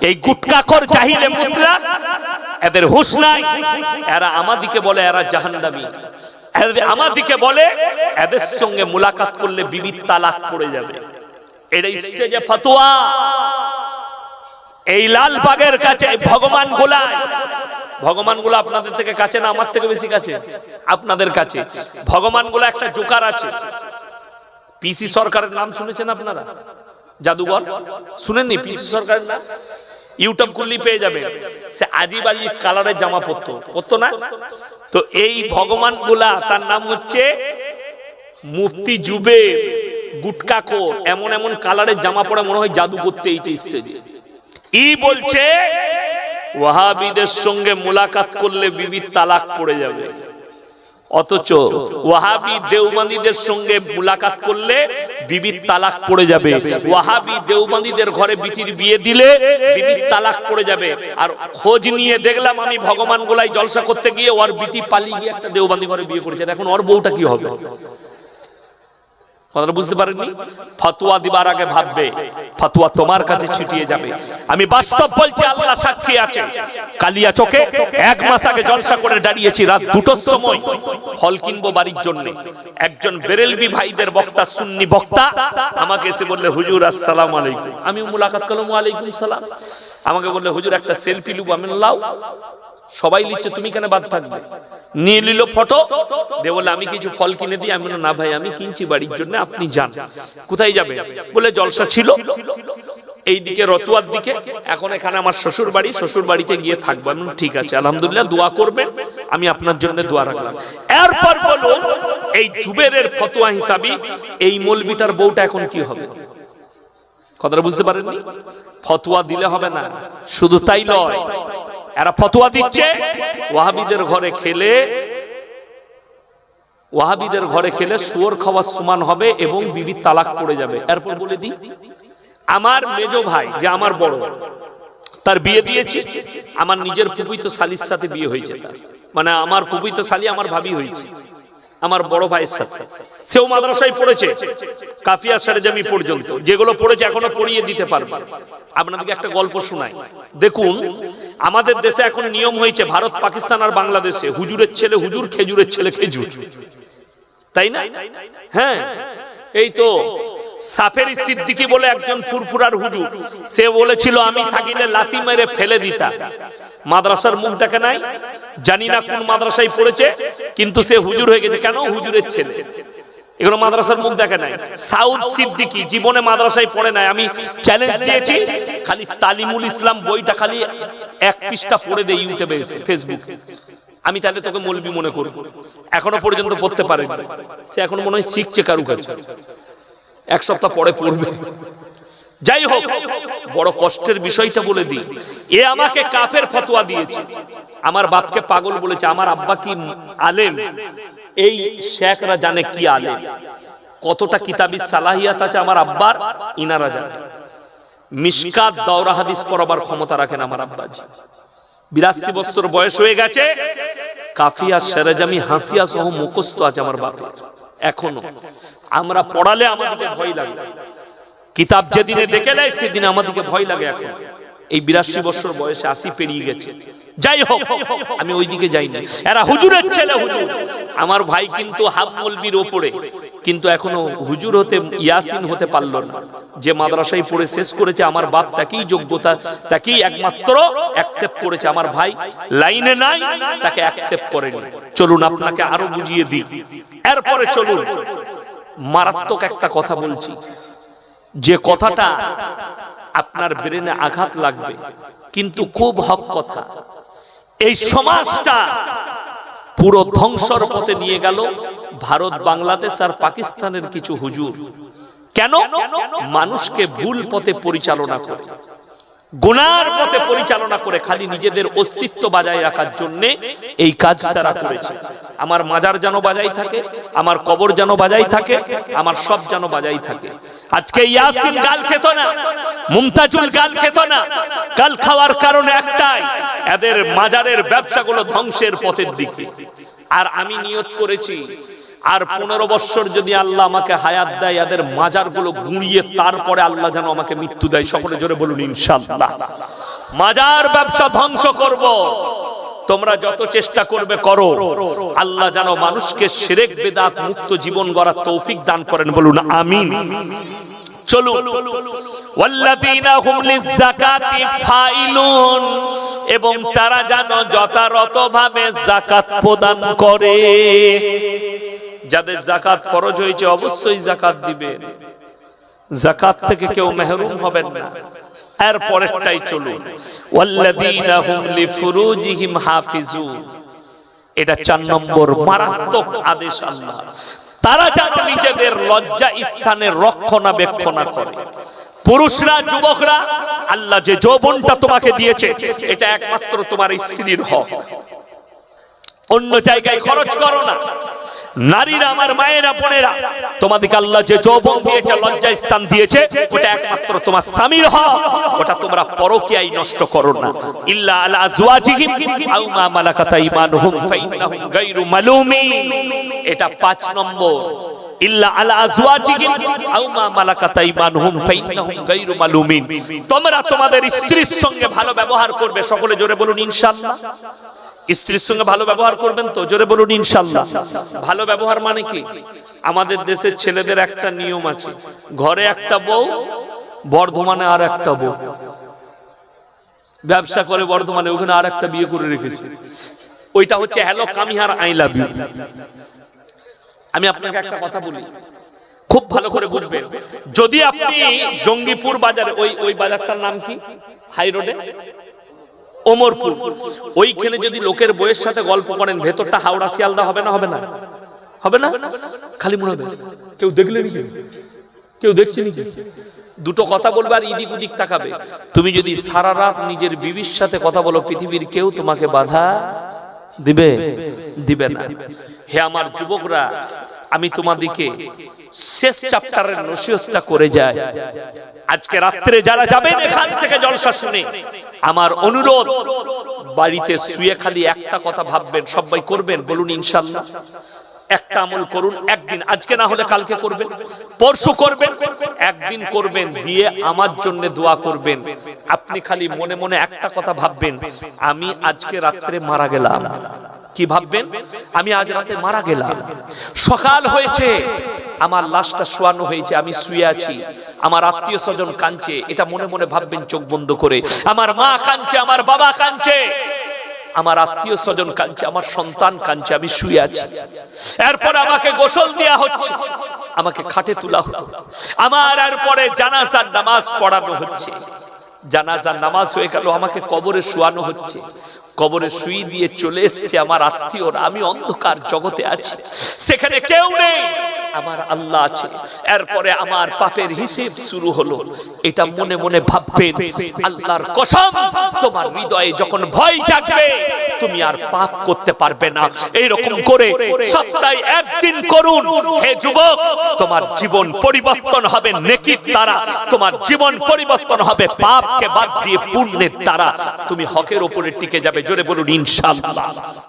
এই গুটকাকর জাহিলে মুদ্রা এদের হুশ নাই। এরা আমাদিকে বলে এরা জাহান্নামী। আমাদিকে বলে এদের সঙ্গে মুলাকাত করলে বিবিধ তালাক পড়ে যাবে। এটা স্টেজে ফতোয়া। এই লালবাগের কাছে ভগবান গোলায়। ভগবানগুলো আপনাদের থেকে কাছে না? আমার থেকে বেশি কাছে? আপনাদের কাছে। ভগবানগুলো একটা জোকার আছে। পিসি সরকারের নাম শুনেছেন আপনারা? জাদুঘর? শুনেননি পিসি সরকারের নাম? ইউটিউব করলেই পেয়ে যাবে। সে আজি বাজি কালারের জামা পরতো। পরতো না? তো এই ভগবানগুলা তার নাম হচ্ছে মুফতি জুবে গুটকাখোর এমন এমন কালারের জামা পরে মনে হয় জাদু করতে এই স্টেজে ই বলছে, ওয়াহাবিদের সঙ্গে মোলাকাত করলে বিবির তালাক পড়ে যাবে। অথচ ওয়াহাবি দেওবানিদের সঙ্গে মুলাকাত করলে বিবির তালাক পড়ে যাবে। ওয়াহাবি দেওবানিদের ঘরে বিটির বিয়ে দিলে বিবির তালাক পড়ে যাবে। আর খোঁজ নিয়ে দেখলাম আমি ভগবান গোলাই জলসা করতে গিয়ে ওর বিটি পালিয়ে গিয়ে একটা দেওবান্দি ঘরে বিয়ে করেছে। এখন ওর বউটা কি হবে? কথাটা বুঝতে পারেননি? ফতুয়া দিবার আগে ভাববে, ফতুয়া তোমার কাছে ছিটিয়ে যাবে। আমি বাস্তব বলছি, আল্লাহ সাক্ষী আছে। কালিয়া চোখে এক মাস আগে জলসা করে দাঁড়িয়েছি, রাত দুটোর সময় ফল কিনবো বাড়ির জন্য। একজন বেরেলবি ভাইদের বক্তা, সুন্নি বক্তা, আমাকে এসে বললে, হুজুর, আসসালাম আলাইকুম। আমি মুলাকাত করলাম আলাইকুম সালাম। আমাকে বললে, হুজুর, একটা সেলফি লুব, আমি লাও। সবাই লিখছে, তুমি কেন বাদ থাকবে। নিয়ে নিল ফটো। দে বলে আমি কিছু ফল কিনে দিই। আমি না ভাই, আমি কিনছি বাড়ির জন্য, আপনি যান। কোথায় যাবে? বলে, জলসা ছিল। এই দিকে রতুয়ার দিকে। এখন এখানে আমার শ্বশুর বাড়ি, শ্বশুর বাড়িতে গিয়ে থাকব। আমি ঠিক আছে, আলহামদুলিল্লাহ, দোয়া করবেন। আমি আপনার জন্য দোয়া রাখলাম। এরপর বলুন, এই জুবেরের ফতোয়া হিসাবে এই মলবিটার বউটা এখন কি হবে? কথাটা বুঝতে পারেননি? ফতোয়া দিলে হবে না, শুধু তাই নয় এরা ফতোয়া দিচ্ছে। ওয়াহাবিদের ঘরে খেলে ওয়াহাবিদের ঘরে খেলে শুয়োর খাওয়ার সমান হবে এবং বিবি তালাক পড়ে যাবে। এরপর বলে দিই আমার মেজো ভাই যে আমার বড় তার বিয়ে দিয়েছি। আমার নিজের ফুপুই তো শালির সাথে বিয়ে হয়েছে তার। মানে আমার ফুপুই তো শালি আমার ভাবি হয়েছে। আমার বড় ভাইয়ের সাথে। সেও মাদ্রাসায় পড়েছে কাফিয়া সারেজামি পর্যন্ত। যেগুলো পড়েছে এখনও পড়িয়ে দিতে পারবে। আপনাদেরকে একটা গল্প শোনাই। দেখুন আমাদের দেশে এখন নিয়ম হয়েছে, ভারত, পাকিস্তান আর বাংলাদেশে, হুজুরের ছেলে হুজুর, খেজুরের ছেলে খেজুর। তাই না? হ্যাঁ। এই তো, সাফেরি সিদ্দিকি বলে একজন ফুরফুরার হুজুর, সে বলেছিল, আমি থাকিলে লাতি মেরে ফেলে দিতা মাদ্রাসার মুখ দেখে নাই? জানি না কোন মাদ্রাসায় পড়েছে, কিন্তু সে হুজুর হয়ে গেছে। কেন? হুজুরের ছেলে। এগুলো মাদ্রাসার মুখ দেখে নাই। সাউথ সিদ্দিকি জীবনে মাদ্রাসায় পড়ে নাই। আমি চ্যালেঞ্জ দিয়েছি খালি তালিমুল ইসলাম বইটা খালি এক পৃষ্ঠা পড়ে দেয় ইউটিউবে এসে ফেসবুক আমি তাহলে তোকে মলবি মনে করব। এখনও পর্যন্ত পড়তে পারেনি। সে এখন মনে হয় শিখছে কারু কাছে এক সপ্তাহ পরে পড়বে। যাই হোক বড় কষ্টের বিষয়টা বলে দিই। এ আমাকে কাফের ফতোয়া দিয়েছে। আমার বাপকে পাগল বলেছে। আমার আব্বা কি আলেম? এই শেখরা জানে কি আলেম? কতটা কিতাবি সালাহিয়াত আছে আমার আব্বার? ইনারা জানে। মিসকাত দৌরা হাদিস পড়াবার ক্ষমতা রাখেন আমার আব্বাজি। বিরাশি বছর বয়স হয়ে গেছে, কাফিয়া, সেরেজামি, হাসিয়া সহ মুখস্থ আছে আমার বাপের। এখনও। আমরা পড়ালে আমাদেরকে ভয় লাগে। কিতাব যেদিনে দেখে নেয়, সেদিন আমাদেরকে ভয় লাগে এখন। এই বিরাশি বছর বয়সে আসি পেরিয়ে গেছে। যাই হোক, আমি ওইদিকে যাই না এরা হুজুরের ছেলে হুজুর। আমার ভাই কিন্তু হাফ মলবির ওপরে। কিন্তু এখনও হুজুর হতে, ইয়াসিন হতে পারল না। যে মাদ্রাসায় পড়ে শেষ করেছে, আমার বাপ তাকেই যোগ্যতা, তাকেই একমাত্র অ্যাকসেপ্ট করেছে। আমার ভাই লাইনে নাই, তাকে অ্যাকসেপ্ট করেনি। চলুন, আপনাকে আরও বুঝিয়ে দিই। এরপরে চলুন। মারাত্মক একটা কথা বলছি। যে কথাটা আপনার ব্রেনে আঘাত লাগবে। কিন্তু খুব হক কথা, এই সমাজটা পুরো ধ্বংসর পথে নিয়ে গেল। ভারত, বাংলাদেশ আর পাকিস্তানের কিছু হুজুর। কেন? মানুষকে ভুল পথে পরিচালনা করে, গুনার পথে পরিচালনা করে, খালি নিজেদের অস্তিত্ব বজায় রাখার জন্য এই কাজ তারা করেছে। আমার মাজার যেন বাজাই থাকে, আমার কবর যেন বাজাই থাকে, আমার সব যেন বাজাই থাকে। আজকে ইয়াসিন গাল খেত না, মুমতাজুল গাল খেত না, গাল খাওয়ার কারণে একটাই, এদের মাজারের ব্যবসাগুলো ধ্বংসের পথের দিকে। আর আমি নিয়ত করেছি, আর পনেরো বৎসর যদি আল্লাহ আমাকে হায়াত দেয়, এদের মাজারগুলো গুঁড়িয়ে তারপরে আল্লাহ যেন আমাকে মৃত্যু দেয়। সকলে জোরে বলুন ইনশাল্লাহ মাজার ব্যবসা ধ্বংস করব। তোমরা যত চেষ্টা করবে করো। আল্লাহ যেন মানুষকে শিরেক বেদাত মুক্ত জীবন গড়ার তৌফিক দান করেন বলুন, আমিন। চলুন। এবং তারা যেন যথাযথভাবে যাকাত প্রদান করে। যাদের যাকাত ফরজ হয়েছে অবশ্যই যাকাত দিবেন। যাকাত থেকে কেউ মেহরুম হবেন না। এর পরেরটাই চলুন। ওয়াল্লাযীনা হুম লিফুরুজিহিম হাফিজুন। এটা চার নম্বর মারাত্মক আদেশ আল্লাহ। তারা যেন নিজেদের লজ্জা স্থানের রক্ষণাবেক্ষণা করে। পুরুষরা, যুবকরা, আল্লাহ যে যৌবনটা তোমাকে দিয়েছে, এটা একমাত্র তোমার স্ত্রীর হক। অন্য জায়গায় খরচ করো না। নারীরা আমার মায়েরা, বোনেরা, তোমাদেরকে আল্লাহ যে যৌবন দিয়েছে লজ্জা স্থান দিয়েছে, ওটা একমাত্র তোমার স্বামীর হক, ওটা তোমরা পরকীয়াই নষ্ট করো না। ইল্লা আলা আজওয়াজিহিম, আও মা মালাকাত আইমানুহুম, ফাইন্নাহুম গায়রু মালুমিন এটা পাঁচ নম্বর। ইল্লা আলা আজওয়াজিহিম, আও মা মালাকাত আইমানুহুম, ফাইন্নাহুম গায়রু মালুমিন। তোমরা তোমাদের স্ত্রীর সঙ্গে ভালো ব্যবহার করবে, সকলে জোরে বলুন, ইনশাআল্লাহ। স্ত্রীর সঙ্গে ভালো ব্যবহার করবেন তো? জোরে বলুন ইনশাল্লাহ ভালো ব্যবহার মানে কি? আমাদের দেশের ছেলেদের একটা নিয়ম আছে, ঘরে একটা বউ, বর্ধমানে আর একটা বউ। ব্যবসা করে বর্ধমানে, ওখানে আর একটা বিয়ে করে রেখেছে। ওইটা হচ্ছে, hello, come here, I love you. আমি আপনাকে একটা কথা বলি, খুব ভালো করে বুঝবেন। যদি আপনি জঙ্গিপুর বাজারে, ওই ওই বাজারটার নাম কি? হাই রোডে? ওমরপুর। ওইখানে যদি লোকের বইয়ের সাথে গল্প করেন ভেতরটা হাওড়া শিয়ালদা হবে না হবে না? হবে না? খালি মনে হবে। কেউ দেখলে নাকি? কেউ দেখছে নাকি? দুটো কথা বলবে আর ইদিক উদিক তাকাবে। তুমি যদি সারা রাত নিজের বিবির সাথে কথা বলো পৃথিবীর কেউ তোমাকে বাধা দিবে? দিবে না। হে আমার যুবকরা আমি তোমাদিকে শেষ চ্যাপ্টারের নসিহতটা করে যায়। আজকে রাত্রে যারা যাবেন এখান থেকে জলসা শুনে আমার অনুরোধ, বাড়িতে শুয়ে খালি একটা কথা ভাববেন, সবাই করবেন, বলুন ইনশাল্লাহ একটা আমল করুন, একদিন, আজকে না হলে কালকে করবেন। পরশু করবেন, একদিন করবেন, দিয়ে আমার জন্য দোয়া করবেন। আপনি খালি মনে মনে একটা কথা ভাববেন, আমি আজকে রাত্রে মারা গেলাম। কি ভাববেন? আমি আজ রাতে মারা গেলাম। সকাল হয়েছে, আমার লাশটা শোয়ানো হয়েছে, আমি শুয়ে আছি। আমার আত্মীয় স্বজন কাঁদছে, এটা মনে মনে ভাববেন, চোখ বন্ধ করে। আমার মা কাঁদছে, আমার বাবা কাঁদছে। আমার আত্মীয় স্বজন কাঁদছে, আমার সন্তান কাঁদছে, আমি শুয়ে আছি। এরপর আমাকে গোসল দেওয়া হচ্ছে, আমাকে খাটে তোলা হলো। আমার এরপরে জানাজার নামাজ পড়ানো হচ্ছে। জানাজার নামাজ হয়ে গেল, আমাকে কবরে শোয়ানো হচ্ছে। কবরে শুই দিয়ে চলে এসছে আমার আত্মীয়রা। আমি অন্ধকার জগতে আছি। সেখানে কেউ নেই। আমার আল্লাহ আছে। এরপরে আমার পাপের হিসেব শুরু হলো। এটা মনে মনে ভাববেন, আল্লাহর কসম, তোমার হৃদয়ে যখন ভয় জাগবে, তুমি আর পাপ করতে পারবে না। এইরকম করে সপ্তাহে একদিন করুন। হে যুবক, তোমার জীবন পরিবর্তন হবে নেকির দ্বারা। তোমার জীবন পরিবর্তন হবে পাপকে বাদ দিয়ে পুণ্যের দ্বারা। তুমি হকের উপরে টিকে যাবে। জোরে বলুন ইনশাআল্লাহ